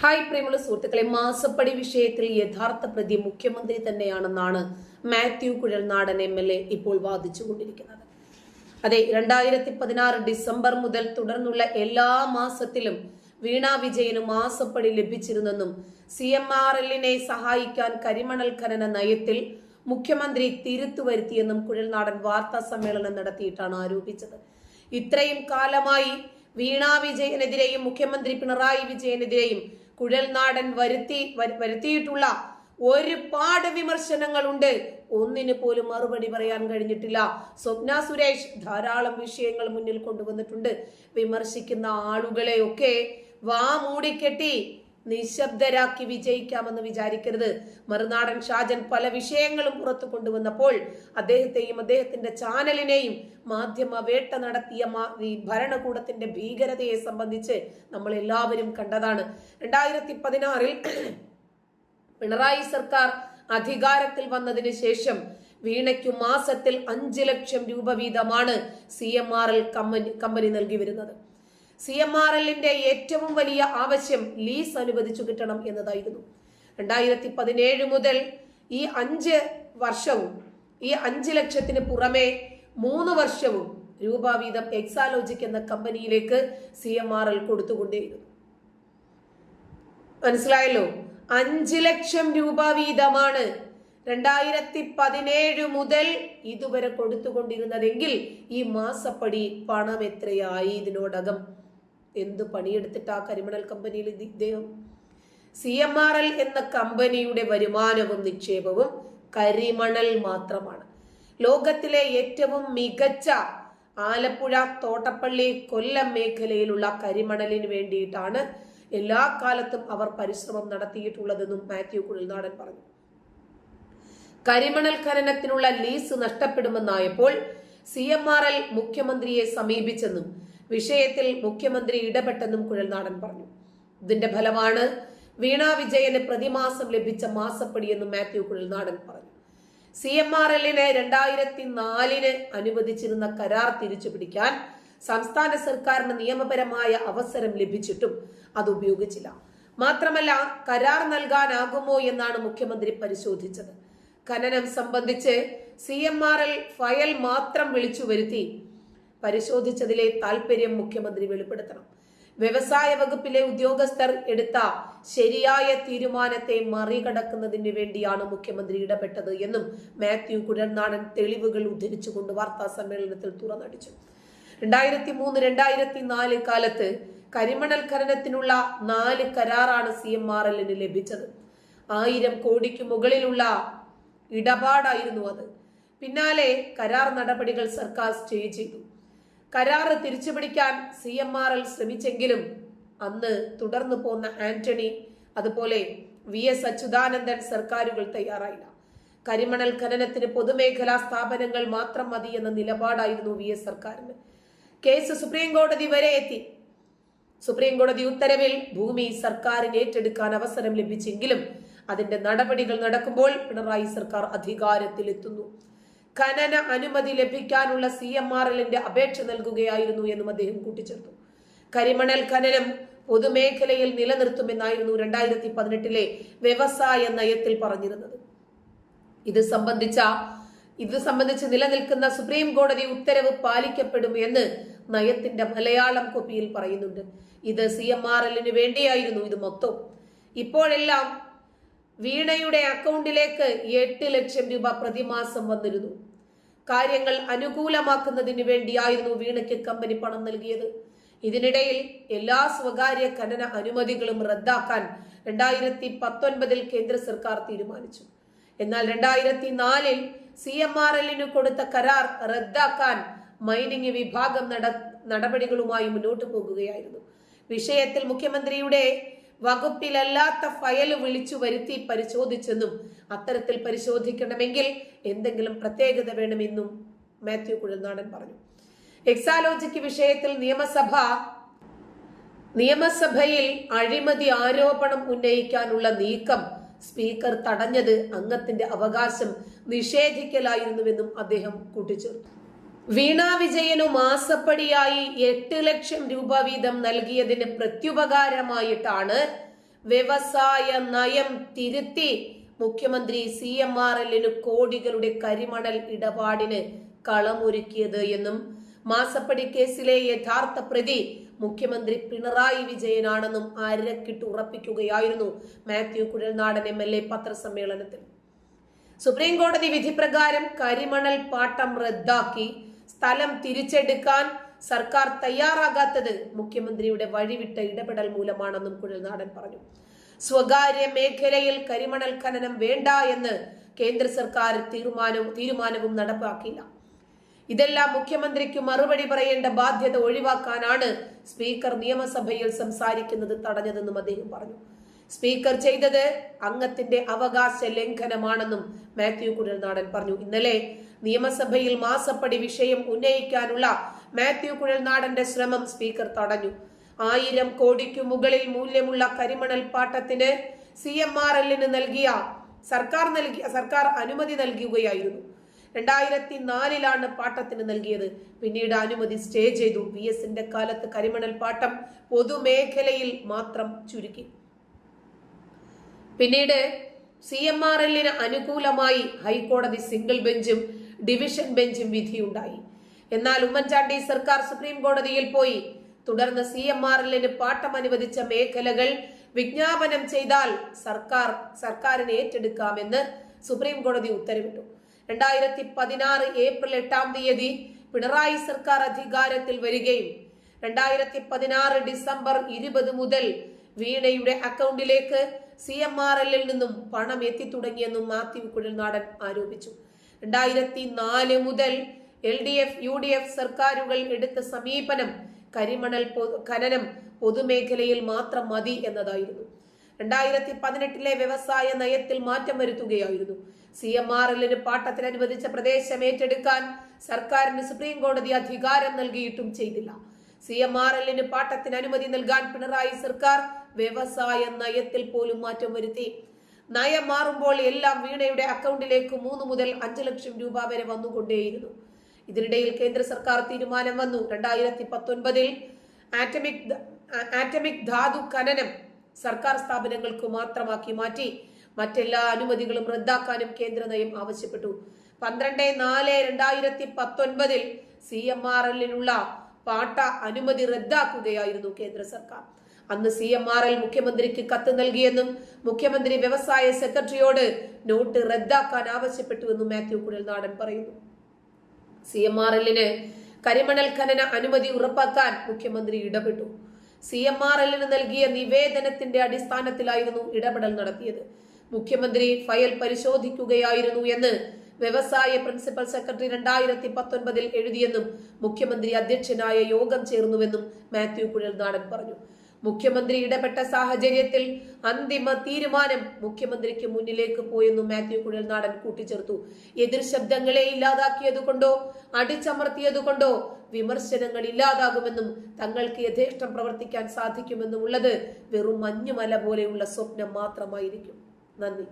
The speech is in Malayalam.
ഹായ് പ്രിയമുള്ള സുഹൃത്തുക്കളെ മാസപ്പടി വിഷയത്തിൽ യഥാർത്ഥ പ്രതി മുഖ്യമന്ത്രി തന്നെയാണെന്നാണ് Mathew Kuzhalnadan M L A ഇപ്പോൾ വാദിച്ചുകൊണ്ടിരിക്കുന്നത്. അതെ രണ്ടായിരത്തി പതിനാറ് ഡിസംബർ മുതൽ തുടർന്നുള്ള എല്ലാ മാസത്തിലും വീണ വിജയന് മാസപ്പടി ലഭിച്ചിരുന്നെന്നും സി എം ആർ എല്ലിനെ സഹായിക്കാൻ കരിമണൽ ഖനന നയത്തിൽ മുഖ്യമന്ത്രി തിരുത്തു വരുത്തിയെന്നും കുഴൽനാടൻ വാർത്താ സമ്മേളനം നടത്തിയിട്ടാണ് ആരോപിച്ചത്. ഇത്രയും കാലമായി വീണ വിജയനെതിരെയും മുഖ്യമന്ത്രി പിണറായി വിജയനെതിരെയും കുഴൽനാടൻ വരുത്തി വരു- വരുത്തിയിട്ടുള്ള ഒരുപാട് വിമർശനങ്ങളുണ്ട്. ഒന്നിന് പോലും മറുപടി പറയാൻ കഴിഞ്ഞിട്ടില്ല. സ്വപ്ന സുരേഷ് ധാരാളം വിഷയങ്ങൾ മുന്നിൽ കൊണ്ടുവന്നിട്ടുണ്ട്. വിമർശിക്കുന്ന ആളുകളെയൊക്കെ വാ മൂടിക്കെട്ടി നിശബ്ദരാക്കി വിജയിക്കാമെന്ന് വിചാരിക്കരുത്. മറുനാടൻ ഷാജൻ പല വിഷയങ്ങളും പുറത്തു കൊണ്ടുവന്നപ്പോൾ അദ്ദേഹത്തെയും അദ്ദേഹത്തിന്റെ ചാനലിനെയും മാധ്യമ വേട്ട നടത്തിയ ഭരണകൂടത്തിന്റെ ഭീകരതയെ സംബന്ധിച്ച് നമ്മൾ എല്ലാവരും കണ്ടതാണ്. രണ്ടായിരത്തി പതിനാറിൽ പിണറായി സർക്കാർ അധികാരത്തിൽ വന്നതിന് ശേഷം വീണയ്ക്കു മാസത്തിൽ അഞ്ച് ലക്ഷം രൂപ വീതമാണ് C M R L company company നൽകി വരുന്നത്. സി എം ആർ എല്ലിന്റെ ഏറ്റവും വലിയ ആവശ്യം ലീസ് അനുവദിച്ചു കിട്ടണം എന്നതായിരുന്നു. രണ്ടായിരത്തി പതിനേഴ് മുതൽ ഈ അഞ്ച് വർഷവും ഈ അഞ്ച് ലക്ഷത്തിന് പുറമെ മൂന്ന് വർഷവും രൂപ വീതം എക്സാലോജിക് എന്ന കമ്പനിയിലേക്ക് സി എം ആർ എൽ കൊടുത്തുകൊണ്ടേയിരുന്നു മനസ്സിലായല്ലോ? അഞ്ച് ലക്ഷം രൂപ വീതമാണ് രണ്ടായിരത്തി പതിനേഴ് മുതൽ ഇതുവരെ കൊടുത്തുകൊണ്ടിരുന്നതെങ്കിൽ ഈ മാസപ്പടി പണം എത്രയായി ഇതിനോടകം? എന്ത് പണിയെടുത്തിട്ട് ആ കരിമണൽ കമ്പനിയിൽ ഇദ്ദേഹം? സി എം ആർ എൽ എന്ന കമ്പനിയുടെ വരുമാനവും നിക്ഷേപവും കരിമണൽ മാത്രമാണ്. ലോകത്തിലെ ഏറ്റവും മികച്ച ആലപ്പുഴ തോട്ടപ്പള്ളി കൊല്ലം മേഖലയിലുള്ള കരിമണലിന് വേണ്ടിയിട്ടാണ് എല്ലാ കാലത്തും അവർ പരിശ്രമം നടത്തിയിട്ടുള്ളതെന്നും മാത്യു കുഴൽനാടൻ പറഞ്ഞു. കരിമണൽ ഖനനത്തിനുള്ള ലീസ് നഷ്ടപ്പെടുമെന്നായപ്പോൾ സി എം ആർ എൽ മുഖ്യമന്ത്രിയെ സമീപിച്ചെന്നും വിഷയത്തിൽ മുഖ്യമന്ത്രി ഇടപെട്ടെന്നും കുഴൽനാടൻ പറഞ്ഞു. ഇതിന്റെ ഫലമാണ് വീണ വിജയന് പ്രതിമാസം ലഭിച്ച മാസപ്പടിയെന്നും മാത്യു കുഴൽനാടൻ പറഞ്ഞു. സി എം ആർ എല്ലിന് രണ്ടായിരത്തി നാലിന് അനുവദിച്ചിരുന്ന കരാർ തിരിച്ചു പിടിക്കാൻ സംസ്ഥാന സർക്കാരിന് നിയമപരമായ അവസരം ലഭിച്ചിട്ടും അത് ഉപയോഗിച്ചില്ല. മാത്രമല്ല കരാർ നൽകാനാകുമോ എന്നാണ് മുഖ്യമന്ത്രി പരിശോധിച്ചത്. ഖനനം സംബന്ധിച്ച് C M R L file മാത്രം വിളിച്ചു വരുത്തി പരിശോധിച്ചതിലെ താല്പര്യം മുഖ്യമന്ത്രി വെളിപ്പെടുത്തണം. വ്യവസായ വകുപ്പിലെ ഉദ്യോഗസ്ഥർ എടുത്ത ശരിയായ തീരുമാനത്തെ മറികടക്കുന്നതിന് വേണ്ടിയാണ് മുഖ്യമന്ത്രി ഇടപെട്ടത് എന്നും മാത്യു കുഴൽനാടൻ തെളിവുകൾ ഉദ്ധരിച്ചുകൊണ്ട് വാർത്താ സമ്മേളനത്തിൽ തുറന്നടിച്ചു. രണ്ടായിരത്തി മൂന്ന് രണ്ടായിരത്തി നാല് കാലത്ത് കരിമണൽ ഖനനത്തിനുള്ള നാല് കരാറാണ് സി എം ആർ എല്ലിന് ലഭിച്ചത്. ആയിരം കോടിക്ക് മുകളിലുള്ള ഇടപാടായിരുന്നു അത്. പിന്നാലെ കരാർ നടപടികൾ സർക്കാർ സ്റ്റേ ചെയ്തു. കരാറ് തിരിച്ചുപിടിക്കാൻ സി എം ആർ എൽ ശ്രമിച്ചെങ്കിലും അന്ന് തുടർന്നു പോന്ന ആന്റണി അതുപോലെ വി എസ് അച്യുതാനന്ദൻ സർക്കാരുകൾ തയ്യാറായില്ല. കരിമണൽ ഖനനത്തിന് പൊതുമേഖലാ സ്ഥാപനങ്ങൾ മാത്രം മതി എന്ന നിലപാടായിരുന്നു വി എസ് സർക്കാരിന്. കേസ് സുപ്രീം കോടതി വരെ എത്തി. സുപ്രീം കോടതി ഉത്തരവിൽ ഭൂമി സർക്കാരിന് ഏറ്റെടുക്കാൻ അവസരം ലഭിച്ചെങ്കിലും അതിന്റെ നടപടികൾ നടക്കുമ്പോൾ പിണറായി സർക്കാർ അധികാരത്തിലെത്തുന്നു. ഖനന അനുമതി ലഭിക്കാനുള്ള സി എം ആർ എല്ലിന്റെ അപേക്ഷ നൽകുകയായിരുന്നു എന്നും അദ്ദേഹം കൂട്ടിച്ചേർത്തു. കരിമണൽ ഖനനം പൊതുമേഖലയിൽ നിലനിർത്തുമെന്നായിരുന്നു രണ്ടായിരത്തി പതിനെട്ടിലെ വ്യവസായ നയത്തിൽ പറഞ്ഞിരുന്നത്. ഇത് സംബന്ധിച്ച ഇത് സംബന്ധിച്ച് നിലനിൽക്കുന്ന സുപ്രീം കോടതി ഉത്തരവ് പാലിക്കപ്പെടും എന്ന് നയത്തിന്റെ മലയാളം കോപ്പിയിൽ പറയുന്നുണ്ട്. ഇത് സി എം ആർ എല്ലിന് വേണ്ടിയായിരുന്നു ഇത് മൊത്തം. ഇപ്പോഴെല്ലാം വീണയുടെ അക്കൗണ്ടിലേക്ക് എട്ട് ലക്ഷം രൂപ പ്രതിമാസം വന്നിരുന്നു. കാര്യങ്ങൾ അനുകൂലമാക്കുന്നതിന് വേണ്ടിയായിരുന്നു വീണയ്ക്ക് കമ്പനി പണം നൽകിയത്. ഇതിനിടയിൽ എല്ലാ സ്വകാര്യ ഖനന അനുമതികളും റദ്ദാക്കാൻ രണ്ടായിരത്തി പത്തൊൻപതിൽ കേന്ദ്ര സർക്കാർ തീരുമാനിച്ചു. എന്നാൽ രണ്ടായിരത്തി നാലിൽ സി എം ആർ എല്ലിന് കൊടുത്ത കരാർ റദ്ദാക്കാൻ മൈനിങ് വിഭാഗം നട നടപടികളുമായി മുന്നോട്ട് പോകുകയായിരുന്നു. വിഷയത്തിൽ മുഖ്യമന്ത്രിയുടെ വകുപ്പിലല്ലാത്ത ഫയൽ വിളിച്ചു വരുത്തി പരിശോധിച്ചെന്നും അത്തരത്തിൽ പരിശോധിക്കണമെങ്കിൽ എന്തെങ്കിലും പ്രത്യേകത വേണമെന്നും മാത്യു കുഴൽനാടൻ പറഞ്ഞു. എക്സാലോജിക്ക് വിഷയത്തിൽ നിയമസഭ നിയമസഭയിൽ അഴിമതി ആരോപണം ഉന്നയിക്കാനുള്ള നീക്കം സ്പീക്കർ തടഞ്ഞത് അംഗത്തിന്റെ അവകാശം നിഷേധിക്കലായിരുന്നുവെന്നും അദ്ദേഹം കൂട്ടിച്ചേർത്തു. വീണ വിജയനു മാസപ്പടിയായി എട്ട് ലക്ഷം രൂപ വീതം നൽകിയതിന് പ്രത്യുപകാരമായിട്ടാണ് വ്യവസായ നയം തിരുത്തി മുഖ്യമന്ത്രി സി എം ആർ എല്ലിന് കോടികളുടെ കരിമണൽ ഇടപാടിന് കളമൊരുക്കിയത് എന്നും മാസപ്പടി കേസിലെ യഥാർത്ഥ പ്രതി മുഖ്യമന്ത്രി പിണറായി വിജയനാണെന്നും അരക്കിട്ട് ഉറപ്പിക്കുകയായിരുന്നു Mathew Kuzhalnadan M L A പത്രസമ്മേളനത്തിൽ. സുപ്രീം കോടതി വിധി പ്രകാരം കരിമണൽ പാട്ടം റദ്ദാക്കി സ്ഥലം തിരിച്ചെടുക്കാൻ സർക്കാർ തയ്യാറാകാത്തത് മുഖ്യമന്ത്രിയുടെ വഴിവിട്ട ഇടപെടൽ മൂലമാണെന്നും കുഴൽനാടൻ പറഞ്ഞു. സ്വകാര്യ മേഖലയിൽ കരിമണൽ ഖനനം വേണ്ട എന്ന് കേന്ദ്ര സർക്കാർ തീരുമാനവും തീരുമാനവും നടപ്പാക്കിയില്ല. ഇതെല്ലാം മുഖ്യമന്ത്രിക്ക് മറുപടി പറയേണ്ട ബാധ്യത ഒഴിവാക്കാനാണ് സ്പീക്കർ നിയമസഭയിൽ സംസാരിക്കുന്നത് തടഞ്ഞതെന്നും അദ്ദേഹം പറഞ്ഞു. സ്പീക്കർ ചെയ്തത് അംഗത്തിന്റെ അവകാശ ലംഘനമാണെന്നും മാത്യു കുഴൽനാടൻ പറഞ്ഞു. ഇന്നലെ നിയമസഭയിൽ മാസപ്പടി വിഷയം ഉന്നയിക്കാനുള്ള മാത്യു കുഴൽനാടന്റെ ശ്രമം സ്പീക്കർ തടഞ്ഞു. ആയിരം കോടിക്കു മുകളിൽ മൂല്യമുള്ള കരിമണൽ പാട്ടത്തിന് സി എം ആർ എല്ലിന് നൽകിയ സർക്കാർ നൽകിയ സർക്കാർ അനുമതി നൽകുകയായിരുന്നു. രണ്ടായിരത്തി നാലിലാണ് പാട്ടത്തിന് നൽകിയത്. പിന്നീട് അനുമതി സ്റ്റേ ചെയ്തു. വി എസിന്റെ കാലത്ത് കരിമണൽ പാട്ടം പൊതുമേഖലയിൽ മാത്രം ചുരുക്കി. പിന്നീട് സി എം ആർ എല്ലിന് അനുകൂലമായി ഹൈക്കോടതി സിംഗിൾ ബെഞ്ചും ഡിവിഷൻ ബെഞ്ചും വിധിയുണ്ടായി. എന്നാൽ ഉമ്മൻചാണ്ടി സർക്കാർ സുപ്രീം കോടതിയിൽ പോയി. തുടർന്ന് സി എം ആർ എല്ലിന് പാട്ടം അനുവദിച്ച മേഖലകൾ വിജ്ഞാപനം ചെയ്താൽ സർക്കാർ സർക്കാരിനെ ഏറ്റെടുക്കാമെന്ന് സുപ്രീം കോടതി ഉത്തരവിട്ടു. രണ്ടായിരത്തി പതിനാറ് ഏപ്രിൽ എട്ടാം തീയതി പിണറായി സർക്കാർ അധികാരത്തിൽ വരികയും രണ്ടായിരത്തി പതിനാറ് ഡിസംബർ ഇരുപത് മുതൽ വീണയുടെ അക്കൗണ്ടിലേക്ക് സി എം ആർ എല്ലിൽ നിന്നും പണം എത്തിത്തുടങ്ങിയെന്നും മാത്യു കുഴൽനാടൻ ആരോപിച്ചു. രണ്ടായിരത്തി നാല് മുതൽ L D F U D F സർക്കാരുകൾ എടുത്ത സമീപനം കരിമണൽ ഖനനം പൊതുമേഖലയിൽ മാത്രം മതി എന്നതായിരുന്നു. രണ്ടായിരത്തി പതിനെട്ടിലെ വ്യവസായ നയത്തിൽ മാറ്റം വരുത്തുകയായിരുന്നു. സി എം ആർ എല്ലിന് പാട്ടത്തിന് അനുവദിച്ച പ്രദേശം ഏറ്റെടുക്കാൻ സർക്കാരിന് സുപ്രീം കോടതി അധികാരം നൽകിയിട്ടും ചെയ്തില്ല. സി എം ആർ എല്ലിന് പാട്ടത്തിന് അനുമതി നൽകാൻ പിണറായി സർക്കാർ വ്യവസായ നയത്തിൽ പോലും മാറ്റം വരുത്തി. നയം മാറുമ്പോൾ എല്ലാം വീണയുടെ അക്കൗണ്ടിലേക്ക് മൂന്ന് മുതൽ അഞ്ച് ലക്ഷം രൂപ വരെ വന്നുകൊണ്ടേയിരുന്നു. ഇതിനിടയിൽ കേന്ദ്ര സർക്കാർ തീരുമാനം വന്നു. രണ്ടായിരത്തി പത്തൊൻപതിൽ ആറ്റമിക് ആറ്റമിക് ധാതു ഖനനം സർക്കാർ സ്ഥാപനങ്ങൾക്ക് മാത്രമാക്കി മാറ്റി. മറ്റെല്ലാ അനുമതികളും റദ്ദാക്കാനും കേന്ദ്ര നയം ആവശ്യപ്പെട്ടു. പന്ത്രണ്ട് നാല് രണ്ടായിരത്തി പത്തൊൻപതിൽ സി എം ആർ എല്ലിനുള്ള പാട്ട അനുമതി റദ്ദാക്കുകയായിരുന്നു കേന്ദ്ര സർക്കാർ. അന്ന് സി എം ആർ എൽ മുഖ്യമന്ത്രിക്ക് കത്ത് നൽകിയെന്നും മുഖ്യമന്ത്രി വ്യവസായ സെക്രട്ടറിയോട് നോട്ട് റദ്ദാക്കാൻ ആവശ്യപ്പെട്ടുവെന്നും മാത്യു കുഴൽനാടൻ പറയുന്നു. സി എം ആർ എല്ലിന് കരിമണൽ ഖനന അനുമതി ഉറപ്പാക്കാൻ മുഖ്യമന്ത്രി ഇടപെട്ടു. സി എം ആർ എല്ലിന് നൽകിയ നിവേദനത്തിന്റെ അടിസ്ഥാനത്തിലായിരുന്നു ഇടപെടൽ നടത്തിയത്. മുഖ്യമന്ത്രി ഫയൽ പരിശോധിക്കുകയായിരുന്നു എന്ന് വ്യവസായ പ്രിൻസിപ്പൽ സെക്രട്ടറി രണ്ടായിരത്തി പത്തൊൻപതിൽ എഴുതിയെന്നും മുഖ്യമന്ത്രി അധ്യക്ഷനായ യോഗം ചേർന്നുവെന്നും മാത്യു കുഴൽനാടൻ പറഞ്ഞു. മുഖ്യമന്ത്രി ഇടപെട്ട സാഹചര്യത്തിൽ അന്തിമ തീരുമാനം മുഖ്യമന്ത്രിക്ക് മുന്നിലേക്ക് പോയെന്നും മാത്യു കുഴൽനാടൻ കൂട്ടിച്ചേർത്തു. എതിർ ശബ്ദങ്ങളെ ഇല്ലാതാക്കിയതുകൊണ്ടോ അടിച്ചമർത്തിയതുകൊണ്ടോ വിമർശനങ്ങൾ ഇല്ലാതാകുമെന്നും തങ്ങൾക്ക് യഥേഷ്ടം പ്രവർത്തിക്കാൻ സാധിക്കുമെന്നും ഉള്ളത് വെറും മഞ്ഞുമല പോലെയുള്ള സ്വപ്നം മാത്രമായിരിക്കും. നന്ദി.